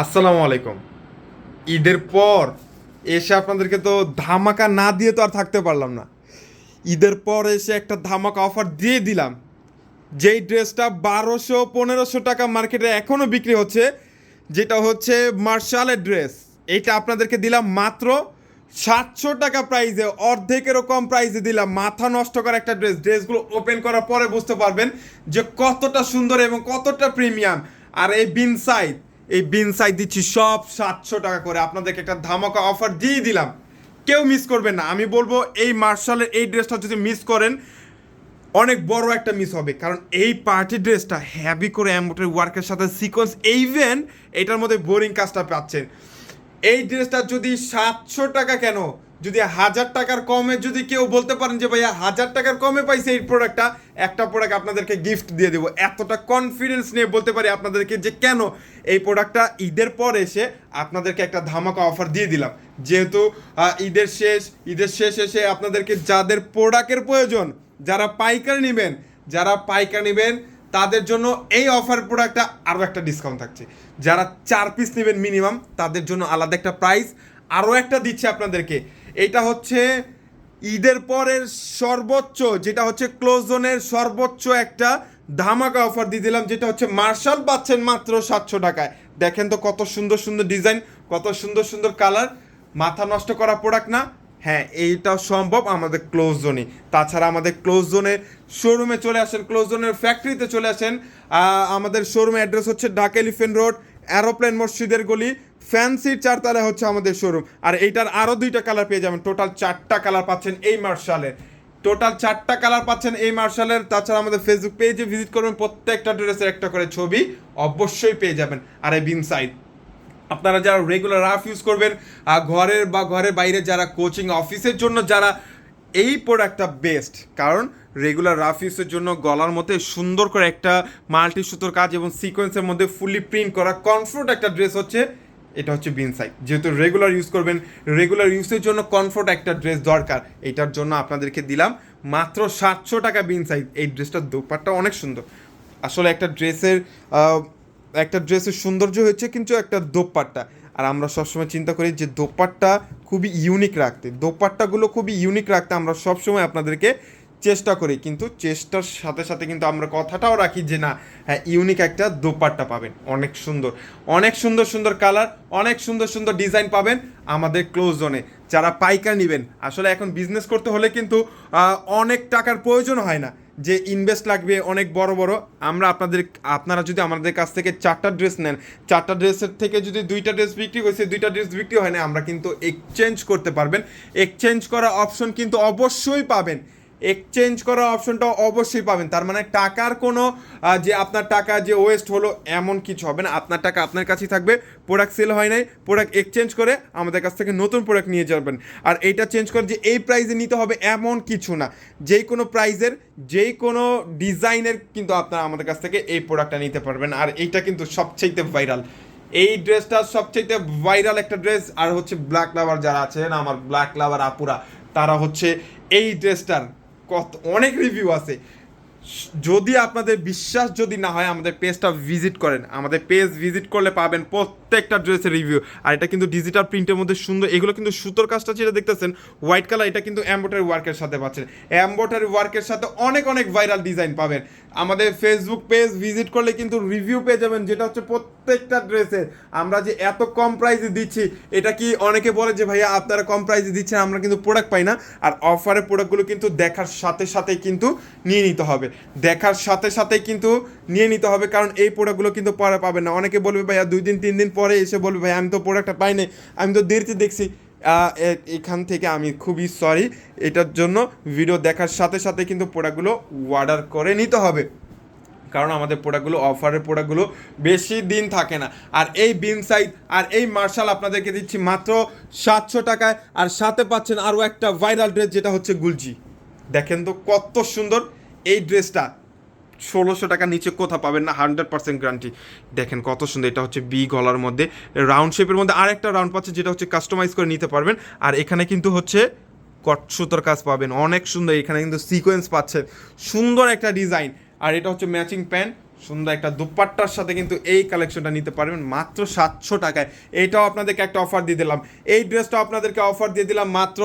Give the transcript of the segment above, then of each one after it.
আসসালামু আলাইকুম। ঈদের পর এসে আপনাদেরকে তো ধামাকা না দিয়ে তো আর থাকতে পারলাম না। ঈদের পর এসে একটা ধামাকা অফার দিয়ে দিলাম। যেই ড্রেসটা বারোশো, পনেরোশো টাকা মার্কেটে এখনও বিক্রি হচ্ছে, যেটা হচ্ছে মার্শালের ড্রেস। এইটা আপনাদেরকে দিলাম মাত্র সাতশো টাকা প্রাইজে অর্ধেকেরও কম প্রাইসে দিলাম। মাথা নষ্ট করা একটা ড্রেস। ড্রেসগুলো ওপেন করার পরে বুঝতে পারবেন যে কতটা সুন্দর এবং কতটা প্রিমিয়াম আর এই বিন সাইড এই বিন সাইড দিচ্ছি সব সাতশো টাকা করে। আপনাদেরকে একটা ধামাকা অফার দিয়ে দিলাম। কেউ মিস করবেন না। আমি বলব, এই মার্শালের এই ড্রেসটা যদি মিস করেন, অনেক বড় একটা মিস হবে। কারণ এই পার্টি ড্রেসটা হ্যাভি করে অ্যাম্বোটারি ওয়ার্কের সাথে সিকোয়েন্স ইভেন এটার মধ্যে বোরিং কাজটা পাচ্ছেন। এই ড্রেসটা যদি সাতশো টাকা কেন যদি হাজার টাকার কমে যদি কেউ বলতে পারেন যে ভাইয়া হাজার টাকার কমে পাইছে এই প্রোডাক্টটা একটা প্রোডাক্ট আপনাদেরকে গিফট দিয়ে দেবো। এতটা কনফিডেন্স নিয়ে বলতে পারি আপনাদেরকে যে কেন এই প্রোডাক্টটা ঈদের পর এসে আপনাদেরকে একটা ধামাকা অফার দিয়ে দিলাম। যেহেতু ঈদের শেষ ঈদের শেষ এসে আপনাদেরকে যাদের প্রোডাক্টের প্রয়োজন, যারা পাইকার নেবেন, যারা পাইকার নেবেন, তাদের জন্য এই অফার প্রোডাক্টটা আরও একটা ডিসকাউন্ট থাকছে। যারা চার পিস নেবেন মিনিমাম তাদের জন্য আলাদা একটা প্রাইস আরও একটা দিচ্ছে আপনাদেরকে। এটা হচ্ছে ঈদের পরের সর্বোচ্চ, যেটা হচ্ছে ক্লোজ জোনের সর্বোচ্চ একটা ধামাকা অফার দিয়ে দিলাম, যেটা হচ্ছে মার্শাল পাচ্ছেন মাত্র সাতশো টাকায়। দেখেন তো কত সুন্দর সুন্দর ডিজাইন কত সুন্দর সুন্দর কালার মাথা নষ্ট করা প্রোডাক্ট না। হ্যাঁ এইটাও সম্ভব আমাদের ক্লোজ জোনে তাছাড়া আমাদের ক্লোজ জোনের শোরুমে চলে আসেন ক্লোজ জোনের ফ্যাক্টরিতে চলে আসেন। আমাদের শোরুমে অ্যাড্রেস হচ্ছে ঢাকা এলিফেন্ট রোড অ্যারোপ্লেন মসজিদের গলি। ফ্যান্সির চারতলায় হচ্ছে আমাদের শোরুম আর এইটার আরও দুইটা কালার পেয়ে যাবেন। টোটাল চারটা কালার পাচ্ছেন এই মার্শালের টোটাল চারটা কালার পাচ্ছেন এই মার্শালের তাছাড়া আমাদের ফেসবুক পেজে ভিজিট করবেন। প্রত্যেকটা ড্রেসের একটা করে ছবি অবশ্যই পেয়ে যাবেন। আর এই বিন সাইড আপনারা যারা রেগুলার রাফ ইউজ করবেন ঘরের বা ঘরের বাইরে যারা কোচিং অফিসের জন্য যারা এই প্রোডাক্টটা বেস্ট কারণ রেগুলার রাফ ইউজের জন্য গলার মধ্যে সুন্দর করে একটা মাল্টি সুতোর কাজ এবং সিকোয়েন্সের মধ্যে ফুলি প্রিন্ট করা কমফোর্ট একটা ড্রেস হচ্ছে এটা হচ্ছে বিনসাই যেহেতু রেগুলার ইউজ করবেন রেগুলার ইউজের জন্য কমফোর্ট একটা ড্রেস দরকার। এটার জন্য আপনাদেরকে দিলাম মাত্র সাতশো টাকা বিনসাই এই ড্রেসটার দোপারটা অনেক সুন্দর। আসলে একটা ড্রেসের একটা ড্রেসের সৌন্দর্য হচ্ছে কিন্তু একটা দোপাট্টা। আর আমরা সবসময় চিন্তা করি যে দোপাট্টা খুবই ইউনিক রাখতে। দোপাট্টাগুলো খুবই ইউনিক রাখতে আমরা সবসময় আপনাদেরকে চেষ্টা করি, কিন্তু চেষ্টার সাথে সাথে কিন্তু আমরা কথাটাও রাখি যে না হ্যাঁ ইউনিক একটা দোপাট্টা পাবেন। অনেক সুন্দর। অনেক সুন্দর সুন্দর কালার অনেক সুন্দর সুন্দর ডিজাইন পাবেন আমাদের ক্লোজ জোনে যারা পাইকার নেবেন, আসলে এখন বিজনেস করতে হলে কিন্তু অনেক টাকার প্রয়োজন হয় না। যে ইনভেস্ট লাগবে, অনেক বড় বড়। আমরা আপনাদের, আপনারা যদি আমাদের কাছ থেকে চারটা ড্রেস নেন, চারটা ড্রেসের থেকে যদি দুইটা ড্রেস বিক্রি হয়েছে দুইটা ড্রেস বিক্রি হয় না, আমরা কিন্তু এক্সচেঞ্জ করতে পারবেন। এক্সচেঞ্জ করা অপশন কিন্তু অবশ্যই পাবেন। এক্সচেঞ্জ করার অপশনটা অবশ্যই পাবেন। তার মানে টাকার কোনো যে আপনার টাকা, যে ওয়েস্ট হলো, এমন কিছু হবে না। আপনার টাকা আপনার কাছেই থাকবে প্রোডাক্ট সেল হয় নাই প্রোডাক্ট এক্সচেঞ্জ করে আমাদের কাছ থেকে নতুন প্রোডাক্ট নিয়ে যাবেন। আর এইটা চেঞ্জ করে যে এই প্রাইসে নিতে হবে এমন কিছু না। যেই কোনো প্রাইজের যেই কোনো ডিজাইনের কিন্তু আপনারা আমাদের কাছ থেকে এই প্রোডাক্টটা নিতে পারবেন। আর এইটা কিন্তু সবচেয়ে ভাইরাল এই ড্রেসটা সবচেয়ে ভাইরাল একটা ড্রেস। আর হচ্ছে ব্ল্যাক লাভার যারা আছেন, আমার ব্ল্যাক লাভার আপুরা, তারা হচ্ছে এই ড্রেসটার কত, অনেক রিভিউ আছে। যদি আপনাদের বিশ্বাস যদি না হয়, আমাদের পেজটা ভিজিট করেন। আমাদের পেজ ভিজিট করলে পাবেন প্রত্যেকটা ড্রেসের রিভিউ আর এটা কিন্তু ডিজিটাল প্রিন্টের মধ্যে সুন্দর। এগুলো কিন্তু সুতোর কাজটা যেটা দেখতেছেন হোয়াইট কালার এটা কিন্তু এম্বোটারি ওয়ার্কের সাথে পাচ্ছেন। এম্বোটারি ওয়ার্কের সাথে অনেক অনেক ভাইরাল ডিজাইন পাবেন। আমাদের ফেসবুক পেজ ভিজিট করলে কিন্তু রিভিউ পেয়ে যাবেন, যেটা হচ্ছে প্রত্যেকটা ড্রেসের আমরা যে এত কম প্রাইসে দিচ্ছি, এটা কি অনেকে বলে যে, ভাইয়া, আপনারা কম প্রাইসে দিচ্ছেন, আমরা কিন্তু প্রোডাক্ট পাই না। আর অফারের প্রোডাক্টগুলো কিন্তু দেখার সাথে সাথে কিন্তু নিয়ে নিতে হবে। দেখার সাথে সাথে কিন্তু নিয়ে নিতে হবে, কারণ এই প্রোডাক্টগুলো কিন্তু পরে পাবেন না। অনেকে বলবে, ভাইয়া, দুই দিন, তিন দিন পরে এসে বলবে ভাই আমি তো প্রোডাক্টটা পাইনি, আমি তো দেরিতে দেখছি। এখান থেকে আমি খুবই সরি এটার জন্য ভিডিও দেখার সাথে সাথে কিন্তু প্রোডাক্টগুলো অর্ডার করে নিতে হবে। কারণ আমাদের প্রোডাক্টগুলো অফারের প্রোডাক্টগুলো বেশি দিন থাকে না। আর এই বিন সাইজ আর এই মার্শাল আপনাদেরকে দিচ্ছি মাত্র সাতশো টাকায়, আর সাথে পাচ্ছেন আরও একটা ভাইরাল ড্রেস যেটা হচ্ছে গুলজি দেখেন তো কত সুন্দর এই ড্রেসটা ষোলোশো টাকা নিচে কোথাও পাবেন না হান্ড্রেড পার্সেন্ট গ্যারান্টি দেখেন কত সুন্দর, এটা হচ্ছে বি গলার মধ্যে রাউন্ড শেপের মধ্যে আর একটা রাউন্ড পাচ্ছে, যেটা হচ্ছে কাস্টমাইজ করে নিতে পারবেন। আর এখানে কিন্তু হচ্ছে কট সুতোর কাজ পাবেন, অনেক সুন্দর, এখানে কিন্তু সিকোয়েন্স পাচ্ছেন সুন্দর একটা ডিজাইন আর এটা হচ্ছে ম্যাচিং প্যান্ট সুন্দর একটা দুপাট্টার সাথে কিন্তু এই কালেকশনটা নিতে পারবেন, মাত্র সাতশো টাকায়। এইটাও আপনাদেরকে একটা অফার দিয়ে দিলাম। এই ড্রেসটা আপনাদেরকে অফার দিয়ে দিলাম, মাত্র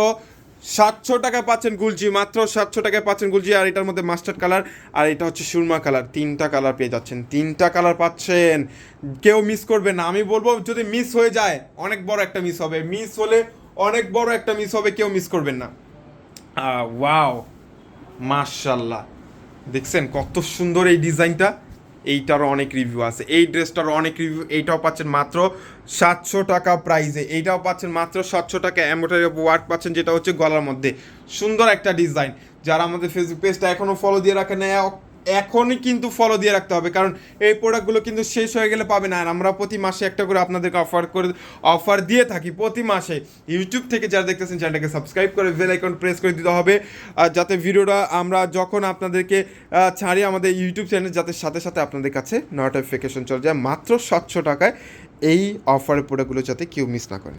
সাতশো টাকা পাচ্ছেন গুলজি মাত্র সাতশো টাকায় পাচ্ছেন গুলজি আর এটার মধ্যে মাস্টার্ড কালার, আর এটা হচ্ছে সুরমা কালার। তিনটা কালার পেয়ে যাচ্ছেন, তিনটা কালার পাচ্ছেন। কেউ মিস করবে না, আমি বলব যদি মিস হয়ে যায়, অনেক বড় একটা মিস হবে। মিস হলে অনেক বড় একটা মিস হবে, কেউ মিস করবেন না। ওয়াও মার্শাল্লাহ দেখছেন কত সুন্দর এই ডিজাইনটা এইটারও অনেক রিভিউ আছে। এই ড্রেসটারও অনেক রিভিউ এইটাও পাচ্ছেন মাত্র সাতশো টাকা প্রাইজে এইটাও পাচ্ছেন মাত্র সাতশো টাকা অ্যামোটারি ওয়ার্ক পাচ্ছেন, যেটা হচ্ছে গলার মধ্যে। সুন্দর একটা ডিজাইন যারা আমাদের ফেসবুক পেজটা এখনও ফলো দিয়ে রাখেন এখনই কিন্তু ফলো দিয়ে রাখতে হবে। কারণ এই প্রোডাক্টগুলো কিন্তু শেষ হয়ে গেলে পাবে না। আর আমরা প্রতি মাসে একটা করে আপনাদেরকে অফার করে অফার দিয়ে থাকি প্রতি মাসে। ইউটিউব থেকে যারা দেখতেছেন চ্যানেলটাকে সাবস্ক্রাইব করে বেল আইকন প্রেস করে দিতে হবে। আর যাতে ভিডিওটা আমরা যখন আপনাদেরকে ছাড়ি আমাদের ইউটিউব চ্যানেল যাতে সাথে সাথে আপনাদের কাছে নোটিফিকেশন চলে যায় মাত্র সাতশো টাকায় এই অফারের প্রোডাক্টগুলো যাতে কেউ মিস না করে।